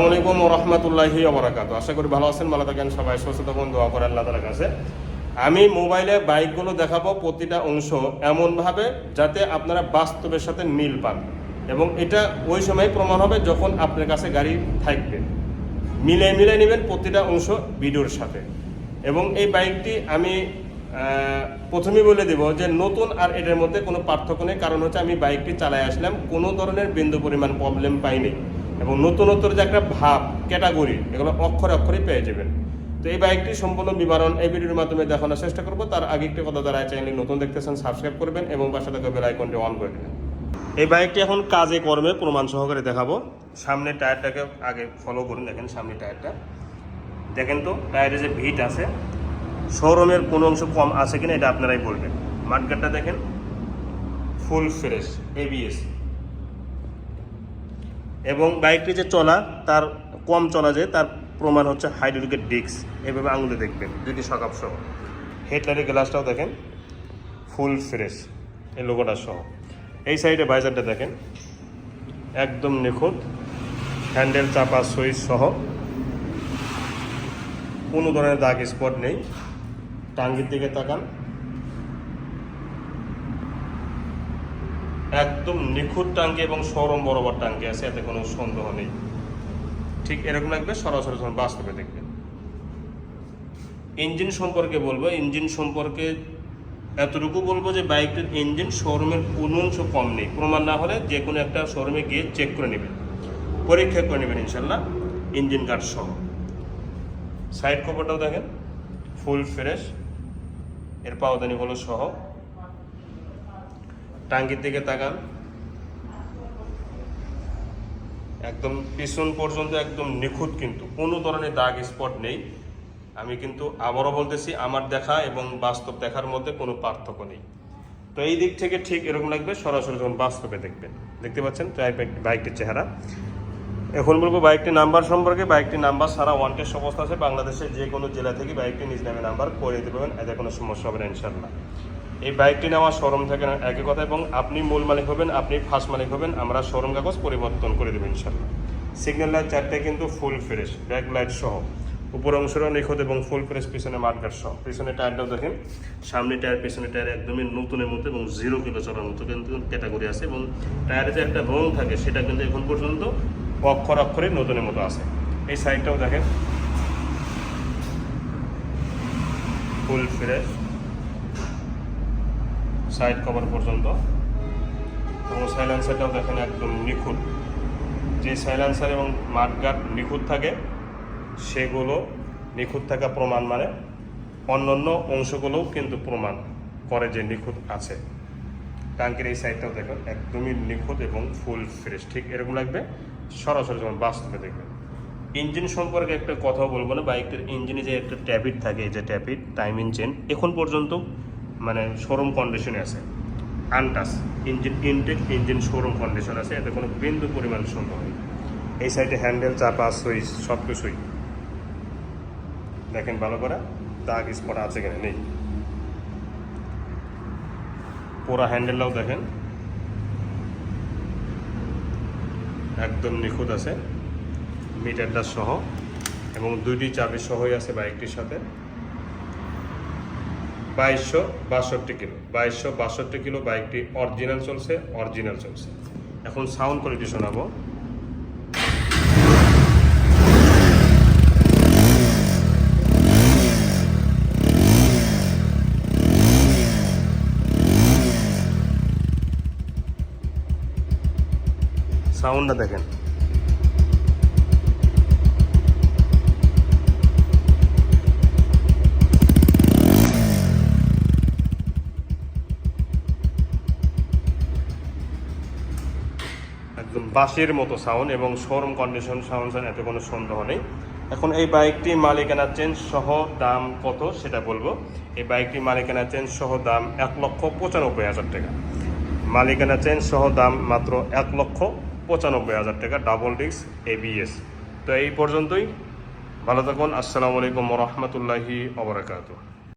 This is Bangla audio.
আসসালামাইকুম রহমতুল্লাহি অবরাকাত আশা করি ভালো আছেন, ভালো থাকেন, সবাই সুস্থ থাকুন, দোয়া করে আল্লাহ তালার কাছে। আমি মোবাইলে বাইকগুলো দেখাবো প্রতিটা অংশ এমনভাবে যাতে আপনারা বাস্তবের সাথে মিল পান। এবং এটা ওই সময় প্রমাণ হবে যখন আপনার কাছে গাড়ি থাকবে। মিলে মিলে নেবেন প্রতিটা অংশ ভিডিওর সাথে। এবং এই বাইকটি আমি প্রথমেই বলে দেব যে নতুন আর এটার মধ্যে কোনো পার্থক্য নেই। কারণ হচ্ছে আমি বাইকটি চালায় আসলাম, কোনো ধরনের বিন্দু পরিমাণ প্রবলেম পাইনি। এবং নতুনত্বর যে একটা ভাব ক্যাটাগরি এগুলো অক্ষরে অক্ষরে পেয়ে যাবেন। তো এই বাইকটি সম্পূর্ণ বিবরণ এই ভিডিওর মাধ্যমে দেখানোর চেষ্টা করব। তার আগে একটি কথা যারা চ্যানেল নতুন দেখতেছেন সাবস্ক্রাইব করবেন এবং পাশে থাকা বেল আইকনটি অন করে দেবেন। এই বাইকটি এখন কাজে কর্মে প্রমাণ সহকারে দেখাবো। সামনের টায়ারটাকে আগে ফলো করুন, দেখেন সামনের টায়ারটা। দেখেন তো টায়ারে যে ভিট আছে শোরুমের কোনো অংশ কম আছে কিনা এটা আপনারাই বলবেন। মাঠগাটটা দেখেন। ফুল ফ্রেশ এবিএস এবং বাইকটি যে চলা, তার কম চলা যায় তার প্রমাণ হচ্ছে হাইড্রোলিকের ডিস্ক। এভাবে আঙুলে দেখবেন দুটি সকাপ সহ। হেডলাইটের গ্লাসটাও দেখেন, ফুল ফ্রেশ, এই লোগোটা সহ। এই সাইডে ভাইজারটা দেখেন, একদম নিখুঁত, হ্যান্ডেল, চাপা, সুইচ সহ। কোনো ধরনের দাগ স্পট নেই। টাঙ্গির দিকে তাকান। একদম নিখুঁত টাঙ্কি এবং সরম বরাবর টাঙ্কি আছে, এতে কোনো সন্দেহ নেই। ঠিক এরকম লাগবে, সরাসরি বাস্তবে দেখবেন। ইঞ্জিন সম্পর্কে বলব, ইঞ্জিন সম্পর্কে এতটুকু বলব যে বাইকটির ইঞ্জিন শোরুমের কোনো অংশ কম নেই। প্রমাণ না হলে যে কোনো একটা শোরুমে গিয়ে চেক করে নেবেন। পরীক্ষা করে নেবেন ইনশাল্লাহ ইঞ্জিন কার্ড সহ। সাইড কভারটাও দেখেন ফুল ফ্রেশ এর পাওদানি হলো সহ। টাঙ্গির দিকে তাকান। একদম পিছন পর্যন্ত একদম নিখুঁত কিন্তু। কোনো ধরনের দাগ স্পট নেই। আমি কিন্তু আবারও বলতেছি, আমার দেখা এবং বাস্তব দেখার মধ্যে কোনো পার্থক্য নেই। তো এই দিক থেকে ঠিক এরকম লাগবে। সরাসরি যখন বাস্তবে দেখবেন। দেখতে পাচ্ছেন বাইকটির চেহারা। এখন বলব বাইকটির নাম্বার সম্পর্কে। বাইকটির নাম্বার সারা ওয়ান টেস্ট অবস্থা আছে। বাংলাদেশের যে কোনো জেলা থেকে বাইকটি নিজ নামে নাম্বার করে দিতে পারবেন। এতে কোনো সমস্যা হবে না ইনশাল্লাহ এই বাইকটি নেওয়া শোরুম থেকে একই কথা এবং আপনি মূল মালিক হবেন, আপনি ফার্স্ট মালিক হবেন, আমরা শোরুম কাগজ পরিবর্তন করে দেবেন ইনশাল্লাহ সিগন্যাল লাইট চারটে কিন্তু ফুল ফ্রেশ ব্যাক লাইট সহ। উপর অংশটাও নিখুঁত এবং ফুল ফ্রেশ পিছনে মাঠগাট সহ। পিছনে টায়ারটাও দেখেন। সামনে টায়ার পিছনে টায়ার একদমই নতুনের মতো এবং জিরো কিলো চলার মতো কিন্তু ক্যাটাগরি আছে এবং টায়ারে যে একটা রং থাকে, সেটা কিন্তু এখন পর্যন্ত অক্ষর অক্ষরে নতুনের মতো আছে। এই সাইডটাও দেখেন। ফুল ফিরে। সাইড কভার পর্যন্ত। এবং সাইলেন্সারটাও দেখেন একদম নিখুঁত। যে সাইলেন্সার এবং মাঠগাট নিখুঁত থাকে, সেগুলো নিখুঁত থাকা প্রমাণ মানে অন্যান্য অংশগুলোও কিন্তু প্রমাণ করে যে নিখুঁত আছে। ট্যাঙ্কের এই সাইডটাও দেখুন, একদমই নিখুঁত এবং ফুল ফ্রেশ ঠিক এরকম লাগবে, সরাসরি যেমন বাস্তবে দেখবেন। ইঞ্জিন সম্পর্কে একটা কথা বলব না বাইকটার ইঞ্জিনে যে একটা ট্যাবিট থাকে, এই যে ট্যাবিট টাইম ইঞ্জিন এখন পর্যন্ত মানে শোরুম কন্ডিশনে আছে। আনটাস engine intake engine showroom condition আছে, এতে কোনো বিন্দু পরিমাণ সন্দেহ নেই। এই সাইডে হ্যান্ডেল চাপা সুইচ সব কিছুই দেখেন ভালো করে, দাগ স্পট আছে কিনা, নেই। পুরো হ্যান্ডেলটাও দেখেন। একদম নিখুঁত আছে। মিটারটা সহ এবং দুইটি চাবি সহই আছে বাইকটির সাথে। বাইশশো বাষট্টি কিলো। বাইশশো বাষট্টি কিলো বাইকটি অরিজিনাল চলছে অরিজিনাল চলছে। এখন সাউন্ড কোয়ালিটি শোনাবো। সাউন্ডটা দেখেন। একদম বাসের মতো সাউন্ড এবং শোরুম কন্ডিশন, সাউন্ড এতে কোনো সন্দেহ নেই। এখন এই বাইকটি মালিকানা চেঞ্জ সহ দাম কত সেটা বলব। এই বাইকটি মালিকানা চেঞ্জ সহ দাম এক লক্ষ পঁচানব্বই হাজার টাকা। মালিকানা চেঞ্জ সহ দাম মাত্র এক লক্ষ পঁচানব্বই হাজার টাকা ডাবল ডিস্ক এবিএস তো এই পর্যন্তই। ভালো থাকুন। আসসালামু আলাইকুম রহমতুল্লাহি অবরাকাতু